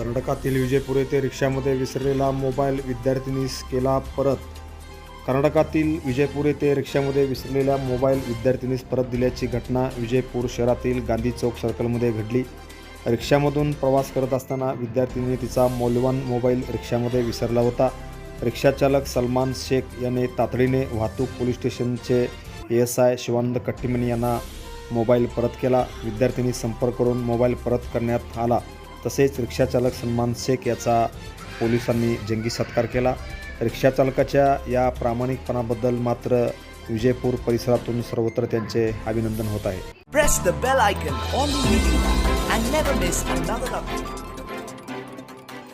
कर्नाटकातील विजयपूर येथे रिक्षामध्ये विसरलेला मोबाईल विद्यार्थिनीस केला परत. कर्नाटकातील विजयपूर येथे रिक्षामध्ये विसरलेला मोबाईल विद्यार्थिनीस परत दिल्याची घटना विजयपूर शहरातील गांधी चौक सर्कलमध्ये घडली. रिक्षामधून प्रवास करत असताना विद्यार्थिनीने तिचा मौल्यवान मोबाईल रिक्षामध्ये विसरला होता. रिक्षाचालक सलमान शेख याने तातडीने वाहतूक पोलीस स्टेशनचे एस आय शिवानंद कट्टीमणी यांना मोबाईल परत केला. विद्यार्थिनी संपर्क करून मोबाईल परत करण्यात आला. तसेच रिक्षाचालक सन्मान शेख याचा पोलिसांनी जंगी सत्कार केला. रिक्षाचालकाच्या या प्रामाणिकपणाबद्दल मात्र विजयपूर परिसरातून सर्वत्र त्यांचे अभिनंदन होत आहे.